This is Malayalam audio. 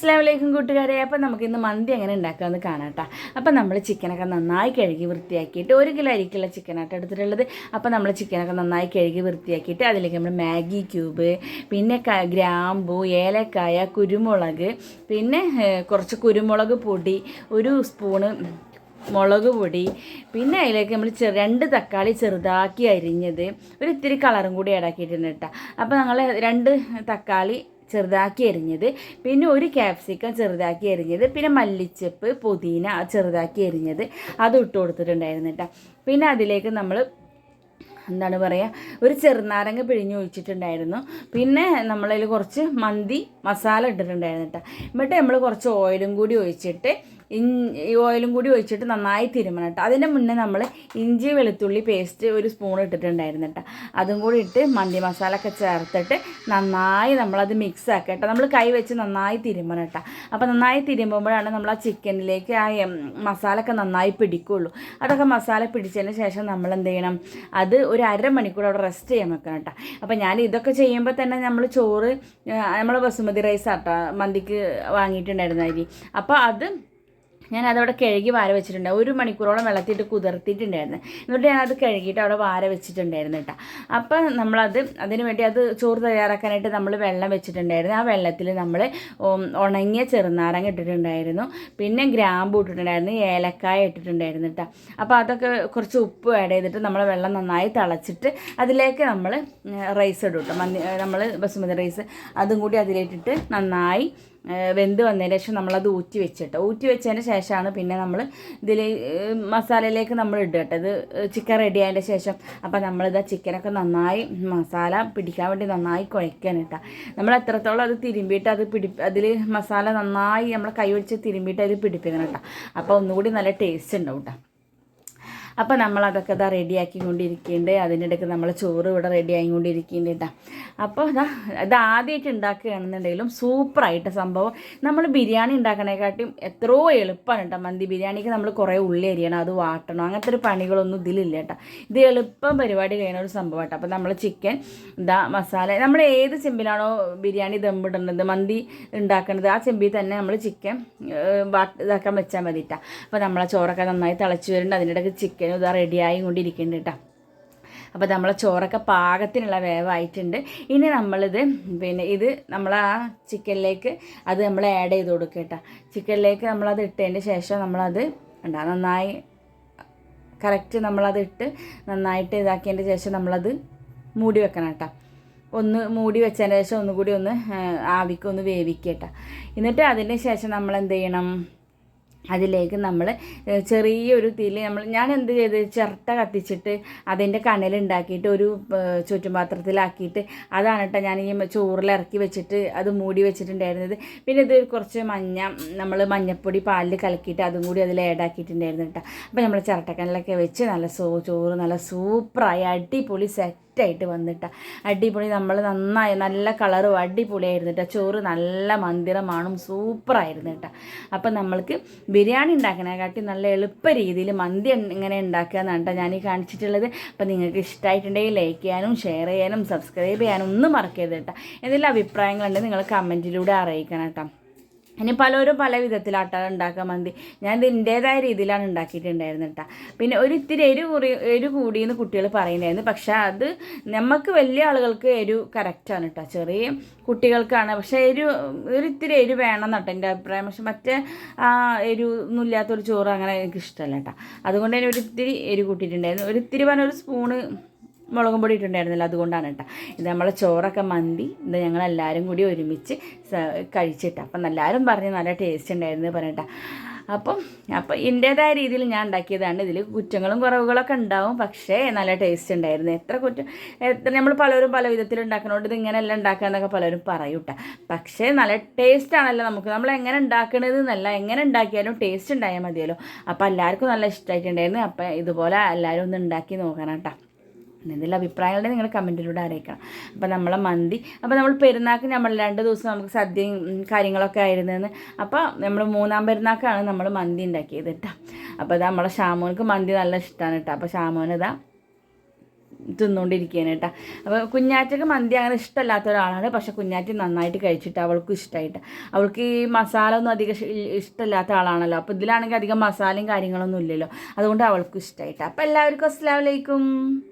അസ്സാം വലൈക്കും കൂട്ടുകാരെ. അപ്പം നമുക്ക് ഇന്ന് മന്തി എങ്ങനെ ഉണ്ടാക്കാമെന്ന് കാണാം കേട്ടോ അപ്പം നമ്മൾ ചിക്കനൊക്കെ നന്നായി കഴുകി വൃത്തിയാക്കിയിട്ട് ഒരു കിലോ അരിക്കുള്ള ചിക്കനായിട്ട് എടുത്തിട്ടുള്ളത്. അപ്പം നമ്മൾ ചിക്കനൊക്കെ നന്നായി കഴുകി വൃത്തിയാക്കിയിട്ട് അതിലേക്ക് നമ്മൾ മാഗി ക്യൂബ് പിന്നെ ഗ്രാമ്പു ഏലക്കായ കുരുമുളക് പിന്നെ കുറച്ച് കുരുമുളക് പൊടി ഒരു സ്പൂണ് മുളക് പൊടി പിന്നെ അതിലേക്ക് നമ്മൾ ചെ രണ്ട് തക്കാളി ചെറുതാക്കി അരിഞ്ഞത് ഒരു ഇത്തിരി കളറും കൂടി ഇടാക്കിയിട്ടുണ്ട് കേട്ടോ. അപ്പോൾ ഞങ്ങൾ രണ്ട് തക്കാളി ചെറുതാക്കി എരിഞ്ഞത്. പിന്നെ ഒരു ക്യാപ്സിക്കം ചെറുതാക്കി എരിഞ്ഞത്. പിന്നെ മല്ലിച്ചപ്പ് പുതിന ചെറുതാക്കി എരിഞ്ഞത്. അത് ഇട്ട് കൊടുത്തിട്ടുണ്ടായിരുന്നു കേട്ടോ പിന്നെ അതിലേക്ക് നമ്മൾ എന്താണ് പറയുക ഒരു ചെറുനാരങ്ങ പിഴിഞ്ഞ് ഒഴിച്ചിട്ടുണ്ടായിരുന്നു. പിന്നെ നമ്മളതിൽ കുറച്ച് മന്തി മസാല ഇട്ടിട്ടുണ്ടായിരുന്നു കേട്ടോ എന്നിട്ട് നമ്മൾ കുറച്ച് ഓയിലും കൂടി ഒഴിച്ചിട്ട് ഈ ഓയിലും കൂടി ഒഴിച്ചിട്ട് നന്നായി തിരുമണം കേട്ടോ അതിന്റെ മുന്നേ നമ്മൾ ഇഞ്ചി വെളുത്തുള്ളി പേസ്റ്റ് ഒരു സ്പൂൺ ഇട്ടിട്ടുണ്ടായിരുന്നു കേട്ടോ അതും കൂടി ഇട്ട് മന്തി മസാല ഒക്കെ ചേർത്തിട്ട് നന്നായി നമ്മളത് മിക്സ് ആക്കുക കേട്ടോ നമ്മൾ കൈ വെച്ച് നന്നായി തിരുമണം കേട്ടോ അപ്പോൾ നന്നായി തിരുമ്പുമ്പോഴാണ് നമ്മൾ ആ ചിക്കനിലേക്ക് ആ മസാല ഒക്കെ നന്നായി പിടിക്കുള്ളൂ. അതൊക്കെ മസാല പിടിച്ചതിന് ശേഷം നമ്മൾ എന്ത് ചെയ്യണം? അത് ഒരു അരമണിക്കൂർ അവിടെ റെസ്റ്റ് ചെയ്യാൻ വെക്കണം കേട്ടോ അപ്പോൾ ഞാൻ ഇതൊക്കെ ചെയ്യുമ്പോൾ തന്നെ നമ്മൾ ചോറ് നമ്മൾ ബസുമതി റൈസ് ആട്ടോ മന്തിക്ക് വാങ്ങിയിട്ടുണ്ടായിരുന്ന അരി. അപ്പോൾ അത് ഞാൻ അതവിടെ കഴുകി വാര വെച്ചിട്ടുണ്ട്. ഒരു മണിക്കൂറോളം വെള്ളത്തിട്ട് കുതിർത്തിയിട്ടുണ്ടായിരുന്നു. എന്നിട്ട് അത് കഴുകിയിട്ട് അവിടെ വാര വെച്ചിട്ടുണ്ടായിരുന്നു കേട്ടോ. അപ്പം നമ്മളത് അതിന് വേണ്ടി അത് ചോറ് തയ്യാറാക്കാനായിട്ട് നമ്മൾ വെള്ളം വെച്ചിട്ടുണ്ടായിരുന്നു. ആ വെള്ളത്തിൽ നമ്മൾ ഉണങ്ങിയ ചെറുനാരങ്ങ ഇട്ടിട്ടുണ്ടായിരുന്നു. പിന്നെ ഗ്രാമ്പു ഇട്ടിട്ടുണ്ടായിരുന്നു. ഏലക്കായ ഇട്ടിട്ടുണ്ടായിരുന്നു കേട്ടോ. അപ്പോൾ അതൊക്കെ കുറച്ച് ഉപ്പ് ആഡ് ചെയ്തിട്ട് നമ്മൾ വെള്ളം നന്നായി തിളച്ചിട്ട് അതിലേക്ക് നമ്മൾ റൈസ് ഇടും കേട്ടോ. മന്തി നമ്മൾ ബസുമതി റൈസ് അതും കൂടി അതിലേറ്റിട്ട് നന്നായി വെന്ത് വന്നതിന് ശേഷം നമ്മളത് ഊറ്റി വെച്ചിട്ട്. ഊറ്റി വെച്ചതിന് ശേഷമാണ് പിന്നെ നമ്മൾ ഇതിൽ മസാലയിലേക്ക് നമ്മൾ ഇടുക കേട്ടോ. ഇത് ചിക്കൻ റെഡി ആയതിന്റെ ശേഷം അപ്പോൾ നമ്മളിത് ചിക്കനൊക്കെ നന്നായി മസാല പിടിക്കാൻ വേണ്ടി നന്നായി കുഴക്കാൻ ഇട്ടാ നമ്മൾ എത്രത്തോളം അത് തിരുമ്പിയിട്ട് അത് പിടി അതിൽ മസാല നന്നായി നമ്മൾ കൈ ഒഴിച്ച് തിരുമ്പിയിട്ട് അതിൽ പിടിപ്പിക്കണം കേട്ടോ. അപ്പോൾ ഒന്നുകൂടി നല്ല ടേസ്റ്റ് ഉണ്ടാവും കേട്ടോ. അപ്പോൾ നമ്മൾ അതൊക്കെ ഇതാ റെഡിയാക്കി കൊണ്ടിരിക്കുന്നുണ്ട് അതിനിടയ്ക്ക് നമ്മൾ ചോറ് ഇവിടെ റെഡി ആയിക്കൊണ്ടിരിക്കുന്നുണ്ട് കേട്ടോ അപ്പോൾ ഇതാ ഇത് ആദ്യമായിട്ട് ഉണ്ടാക്കുകയാണെന്നുണ്ടെങ്കിലും സൂപ്പറായിട്ട് സംഭവം. നമ്മൾ ബിരിയാണി ഉണ്ടാക്കണേക്കാട്ടും എത്രയോ എളുപ്പമാണ് കേട്ടോ മന്തി ബിരിയാണിക്ക് നമ്മൾ കുറേ ഉള്ളി അരിയണം അത് വാട്ടണം അങ്ങനത്തെ ഒരു പണികളൊന്നും ഇതിലില്ല കേട്ടോ ഇത് എളുപ്പം പരിപാടി കഴിയുന്ന ഒരു സംഭവം കേട്ടോ അപ്പോൾ നമ്മൾ ചിക്കൻ ഇതാ മസാല നമ്മൾ ഏത് ചെമ്പിലാണോ ബിരിയാണി ദമ്പിടുന്നത് മന്തി ഉണ്ടാക്കുന്നത് ആ ചെമ്പിൽ തന്നെ നമ്മൾ ചിക്കൻ ഇതാക്കാൻ വെച്ചാൽ മതി കേട്ടോ അപ്പോൾ നമ്മളെ ചോറൊക്കെ നന്നായി തിളച്ച് വരുന്നുണ്ട്. അതിനിടയ്ക്ക് ചിക്കനും ഇതാ റെഡിയായി കൊണ്ടിരിക്കുന്നുണ്ട് കേട്ടോ അപ്പോൾ നമ്മളെ ചോറൊക്കെ പാകത്തിനുള്ള വേവായിട്ടുണ്ട്. ഇനി നമ്മളിത് പിന്നെ ഇത് നമ്മൾ ആ ചിക്കനിലേക്ക് അത് നമ്മൾ ആഡ് ചെയ്ത് കൊടുക്കുക കേട്ടോ ചിക്കനിലേക്ക് നമ്മളത് ഇട്ടതിന് ശേഷം നമ്മളത് ഉണ്ടാ നന്നായി കറക്റ്റ് നമ്മളത് ഇട്ട് നന്നായിട്ട് ഇതാക്കിയതിന്റെ ശേഷം നമ്മളത് മൂടി വെക്കണം കേട്ടോ ഒന്ന് മൂടി വെച്ചതിന് ശേഷം ഒന്നുകൂടി ഒന്ന് ആവിക്കൊന്ന് വേവിക്കുക കേട്ടോ എന്നിട്ട് അതിന് ശേഷം നമ്മൾ എന്ത് ചെയ്യണം? അതിലേക്ക് നമ്മൾ ചെറിയൊരു തീയിൽ നമ്മൾ ഞാൻ എന്ത് ചെയ്ത് ചിരട്ട കത്തിച്ചിട്ട് അതിന്റെ കനലുണ്ടാക്കിയിട്ട് ഒരു ചുറ്റുപാത്രത്തിലാക്കിയിട്ട് അതാണ് കേട്ടോ ഞാൻ ഈ ചോറിൽ ഇറക്കി വെച്ചിട്ട് അത് മൂടി വെച്ചിട്ടുണ്ടായിരുന്നത്. പിന്നെ ഇത് കുറച്ച് മഞ്ഞ നമ്മൾ മഞ്ഞപ്പൊടി പാലിൽ കലക്കിയിട്ട് അതും കൂടി അതിൽ ആഡാക്കിയിട്ടുണ്ടായിരുന്നു കേട്ടോ അപ്പോൾ നമ്മൾ ചിരട്ടക്കനലൊക്കെ വെച്ച് നല്ല സോ ചോറ് നല്ല സൂപ്പറായി അടിപൊളി സെറ്റ് സെറ്റായിട്ട് വന്നിട്ട. അടിപൊളി നമ്മൾ നന്നായി നല്ല കളറും അടിപൊളിയായിരുന്നു കേട്ടോ. ചോറ് നല്ല മന്ദിരമാണും സൂപ്പറായിരുന്നു കേട്ടോ. അപ്പം നമ്മൾക്ക് ബിരിയാണി ഉണ്ടാക്കണേക്കാട്ടി നല്ല എളുപ്പ രീതിയിൽ മന്തി ഇങ്ങനെ ഉണ്ടാക്കുക എന്നാണ് കേട്ടോ ഞാൻ ഈ കാണിച്ചിട്ടുള്ളത്. അപ്പം നിങ്ങൾക്ക് ഇഷ്ടമായിട്ടുണ്ടെങ്കിൽ ലൈക്ക് ചെയ്യാനും ഷെയർ ചെയ്യാനും സബ്സ്ക്രൈബ് ചെയ്യാനും ഒന്നും മറക്കരുത് കേട്ടോ. എന്തെങ്കിലും അഭിപ്രായങ്ങളുണ്ടെങ്കിൽ നിങ്ങൾ കമന്റിലൂടെ അറിയിക്കണം കേട്ടോ. ഇനി പലരും പല വിധത്തിലാട്ടോ ഉണ്ടാക്കാൻ മന്തി ഞാൻ ഇത് എന്റേതായ രീതിയിലാണ് ഉണ്ടാക്കിയിട്ടുണ്ടായിരുന്നത് കേട്ടോ പിന്നെ ഒരു ഇത്തിരി എരു കുറി എരു കൂടിയെന്ന് കുട്ടികൾ പറയുന്നുണ്ടായിരുന്നു. പക്ഷേ അത് നമുക്ക് വലിയ ആളുകൾക്ക് എരു കറക്റ്റാണ് കേട്ടോ ചെറിയ കുട്ടികൾക്കാണ്. പക്ഷേ എരു ഒരു ഇത്തിരി എരു വേണം കേട്ടോ എന്റെ അഭിപ്രായം. പക്ഷെ മറ്റേ ആ എരു ഒന്നും ഇല്ലാത്തൊരു ചോറ് അങ്ങനെ എനിക്ക് ഇഷ്ടമല്ല കേട്ടോ അതുകൊണ്ട് തന്നെ ഒരു ഇത്തിരി എരു കൂട്ടിയിട്ടുണ്ടായിരുന്നു. ഒരു ഇത്തിരി പറഞ്ഞ ഒരു സ്പൂണ് മുളകും പൊടി ഇട്ടിട്ടുണ്ടായിരുന്നില്ല അതുകൊണ്ടാണ് കേട്ടോ ഇത് നമ്മളെ ചോറൊക്കെ മന്തി ഇത് ഞങ്ങളെല്ലാവരും കൂടി ഒരുമിച്ച് കഴിച്ചിട്ട്. അപ്പം എല്ലാവരും പറഞ്ഞ് നല്ല ടേസ്റ്റ് ഉണ്ടായിരുന്നു പറഞ്ഞിട്ടാ അപ്പം അപ്പം എന്റേതായ രീതിയിൽ ഞാൻ ഉണ്ടാക്കിയതാണ്. ഇതിൽ കുറ്റങ്ങളും കുറവുകളൊക്കെ ഉണ്ടാവും പക്ഷേ നല്ല ടേസ്റ്റ് ഉണ്ടായിരുന്നു. എത്ര കുറ്റം എത്ര നമ്മൾ പലരും പല വിധത്തിൽ ഉണ്ടാക്കണോണ്ട് ഇത് ഇങ്ങനെയല്ല ഉണ്ടാക്കുക എന്നൊക്കെ പലരും പറയൂട്ട പക്ഷേ നല്ല ടേസ്റ്റ് ആണല്ലോ നമുക്ക്. നമ്മൾ എങ്ങനെ ഉണ്ടാക്കണത് എന്നല്ല എങ്ങനെ ഉണ്ടാക്കിയാലും ടേസ്റ്റ് ഉണ്ടായാൽ മതിയല്ലോ. അപ്പോൾ എല്ലാവർക്കും നല്ല ഇഷ്ടമായിട്ടുണ്ടായിരുന്നു. അപ്പം ഇതുപോലെ എല്ലാവരും ഒന്ന് ഉണ്ടാക്കി നോക്കണം കേട്ടോ എന്തെങ്കിലും അഭിപ്രായങ്ങളുടെ നിങ്ങൾ കമന്റിലൂടെ അറിയിക്കണം. അപ്പോൾ നമ്മളെ മന്തി അപ്പോൾ നമ്മൾ പെരുന്നാൾക്ക് നമ്മൾ രണ്ട് ദിവസം നമുക്ക് സദ്യയും കാര്യങ്ങളൊക്കെ ആയിരുന്നെന്ന്. അപ്പോൾ നമ്മൾ മൂന്നാം പെരുന്നാൾക്കാണ് നമ്മൾ മന്തി ഉണ്ടാക്കിയത് കേട്ടോ. അപ്പോൾ അത് നമ്മളെ ഷാമോനക്ക് മന്തി നല്ല ഇഷ്ടമാണ് കേട്ടോ. അപ്പോൾ ഷാമോനതാ തിന്നുകൊണ്ടിരിക്കുകയാണ് കേട്ടോ. അപ്പോൾ കുഞ്ഞാറ്റക്ക് മന്തി അങ്ങനെ ഇഷ്ടമല്ലാത്ത ഒരാളാണ്. പക്ഷെ കുഞ്ഞാറ്റി നന്നായിട്ട് കഴിച്ചിട്ട് അവൾക്കും ഇഷ്ടമായിട്ട്. അവൾക്ക് ഈ മസാല ഒന്നും അധികം ഇഷ്- ഇഷ്ടമില്ലാത്ത ആളാണല്ലോ. അപ്പോൾ ഇതിലാണെങ്കിൽ അധികം മസാലയും കാര്യങ്ങളൊന്നും ഇല്ലല്ലോ. അതുകൊണ്ട് അവൾക്കും ഇഷ്ടമായിട്ട്. അപ്പോൾ എല്ലാവർക്കും അസ്സാം വലൈക്കും